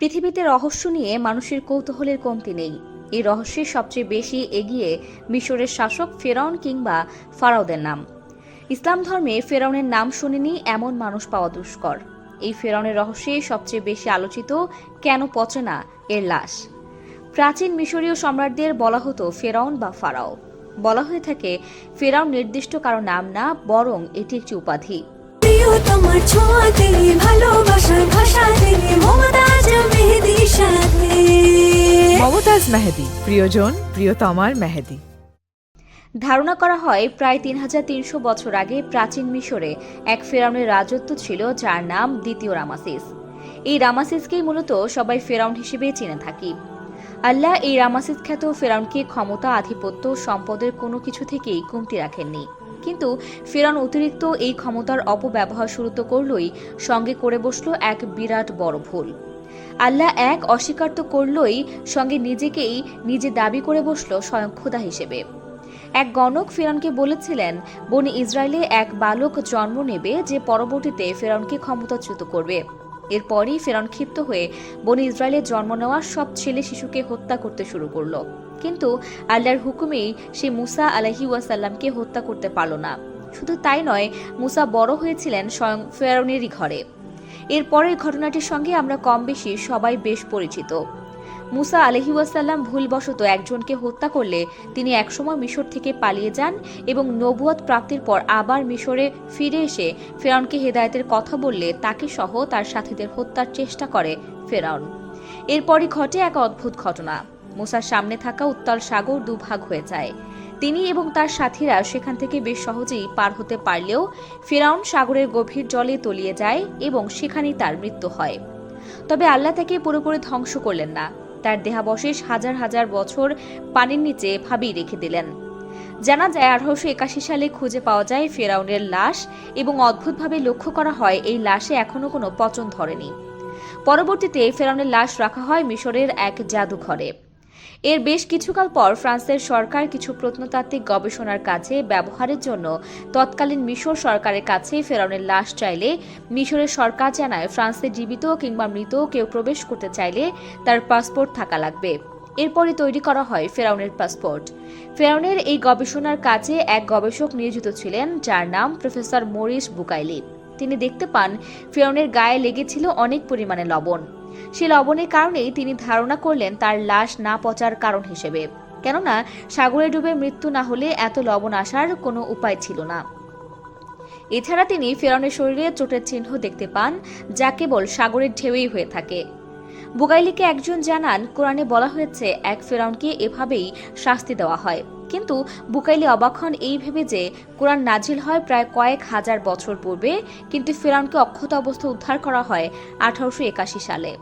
পৃথিবীতে রহস্য নিয়ে মানুষের কৌতূহলের কমতি নেই। এই রহস্যের সবচেয়ে বেশি এগিয়ে মিশরের শাসক ফেরাউন কিংবা ফারাওদের নাম। ইসলাম ধর্মে ফেরাউনের নাম শুনেনি এমন মানুষ পাওয়া দুষ্কর। এই ফেরাউনের রহস্যে সবচেয়ে বেশি আলোচিত কেন পচে না এর লাশ? প্রাচীন মিশরীয় সম্রাটদের বলা হতো ফেরাউন বা ফারাও। বলা হয়ে থাকে, ফেরাউন নির্দিষ্ট কারও নাম না, বরং এটি একটি উপাধি। তোমার ছোঁয়াতে ভালোবাসার মমতাজ মেহেদি, প্রিয়জন প্রিয়তমার মেহেদি। ধারণা করা হয়, প্রায় তিন হাজার তিনশো বছর আগে প্রাচীন মিশরে এক ফেরাউনের রাজত্ব ছিল, যার নাম দ্বিতীয় রামাসিস। এই রামাসিসকেই মূলত সবাই ফেরাউন হিসেবে চিনে থাকি। আল্লাহ এই রামাসিস খ্যাত ফেরাউনকে ক্ষমতা, আধিপত্য, সম্পদের কোনো কিছু থেকেই কমতি রাখেননি। কিন্তু ফেরাউন অতিরিক্ত এই ক্ষমতার অপব্যবহার শুরু তো করলই, সঙ্গে করে বসল এক বিরাট বড় ভুল। আল্লাহ এক অস্বীকার তো করলই, সঙ্গে নিজেকেই নিজে দাবি করে বসল স্বয়ং খোদা হিসেবে। এক গণক ফেরনকে বলেছিলেন, বনি ইসরায়েলে এক বালক জন্ম নেবে যে পরবর্তীতে ফেরনকে ক্ষমতাচ্যুত করবে। এরপরই ফেরন ক্ষিপ্ত হয়ে বনি ইসরায়েলে জন্ম নেওয়া সব ছেলে শিশুকে হত্যা করতে শুরু করল। কিন্তু আল্লাহর হুকুমেই সে মুসা আলাহি ওয়াসাল্লামকে হত্যা করতে পারল না। শুধু তাই নয়, মুসা বড় হয়েছিলেন স্বয়ং ফেরনেরই ঘরে। এরপরের ঘটনাটির সঙ্গে আমরা কম বেশি সবাই বেশ পরিচিত। মুসা আলহি ওয়াসাল্লাম ভুলবশত একজনকে হত্যা করলে তিনি একসময় মিশর থেকে পালিয়ে যান এবং নবুয়ত প্রাপ্তির পর আবার মিশরে ফিরে এসে ফেরাউনকে হেদায়তের কথা বললে তাকে সহ তার সাথীদের হত্যার চেষ্টা করে ফেরাউন। এরপরই ঘটে এক অদ্ভুত ঘটনা। মুসার সামনে থাকা উত্তাল সাগর দুভাগ হয়ে যায়। তিনি এবং তার সাথীরা সেখান থেকে বেশ সহজেই পার হতে পারলেও ফেরাউন সাগরের গভীর জলে তলিয়ে যায় এবং সেখানেই তার মৃত্যু হয়। তবে আল্লাহ তাকে পুরোপুরি ধ্বংস করলেন না। তার দেহাবশেষ হাজার হাজার বছর পানির নিচে ভাবেই রেখে দিলেন। জানা যায়, আঠারোশো একাশি সালে খুঁজে পাওয়া যায় ফেরাউনের লাশ এবং অদ্ভুতভাবে লক্ষ্য করা হয়, এই লাশে এখনও কোনো পচন ধরেনি। পরবর্তীতে ফেরাউনের লাশ রাখা হয় মিশরের এক জাদুঘরে। এর বেশ কিছুকাল পর ফ্রান্সের সরকার কিছু প্রত্নতাত্ত্বিক গবেষণার কাজে ব্যবহারের জন্য তৎকালীন মিশর সরকারের কাছে ফেরাউনের লাশ চাইলে মিশরের সরকার জানায় ফ্রান্সে জীবিত কিংবা মৃত কেউ প্রবেশ করতে চাইলে তার পাসপোর্ট থাকা লাগবে। এরপরই তৈরি করা হয় ফেরাউনের পাসপোর্ট। ফেরাউনের এই গবেষণার কাজে এক গবেষক নিয়োজিত ছিলেন, যার নাম প্রফেসর মরিস বুকাইলি। তিনি দেখতে পান, ফেরাউনের গায়ে লেগেছিল অনেক পরিমাণে লবণ। সে লবণের কারণেই তিনি ধারণা করলেন তার লাশ না পচার কারণ হিসেবে। কেননা, সাগরে ডুবে মৃত্যু না হলে এত লবণ আসার কোনো উপায় ছিল না। এছাড়া তিনি ফেরাউনের শরীরে চোটের চিহ্ন দেখতে পান, যা কেবল সাগরের ঢেউই হয়ে থাকে। বুগাইলিকে একজন জানান, কোরআনে বলা হয়েছে, এক ফেরাউনকে এভাবেই শাস্তি দেওয়া হয়। কিন্তু বুকাইলি অবাক হন এই ভেবে যে কোরআন নাজিল হয় প্রায় কয়েক হাজার বছর পূর্বে, কিন্তু ফেরাউনকে অক্ষত অবস্থা উদ্ধার করা হয় আঠারোশো একাশি সালে।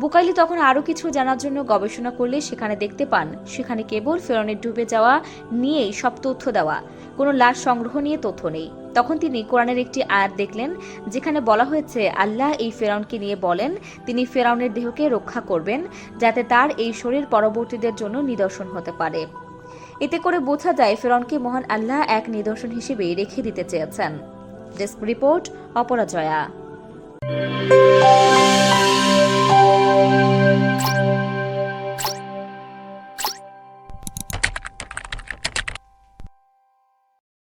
বুকাইলি তখন আরও কিছু জানার জন্য গবেষণা করলে সেখানে দেখতে পান, সেখানে কেবল ফেরনের ডুবে যাওয়া নিয়েই সব তথ্য দেওয়া, কোনো লাশ সংগ্রহ নিয়ে তথ্য নেই। তখন তিনি কোরআনের একটি আয়াত দেখলেন, যেখানে বলা হয়েছে, আল্লাহ এই ফেরাউনকে নিয়ে বলেন, তিনি ফেরাউনের দেহকে রক্ষা করবেন, যাতে তার এই শরীর পরবর্তীদের জন্য নিদর্শন হতে পারে। এতে করে বোঝা যায় ফেরনকে মহান আল্লাহ এক নিদর্শন হিসেবে রেখে দিতে চেয়েছেন। Desk report Aparajaya.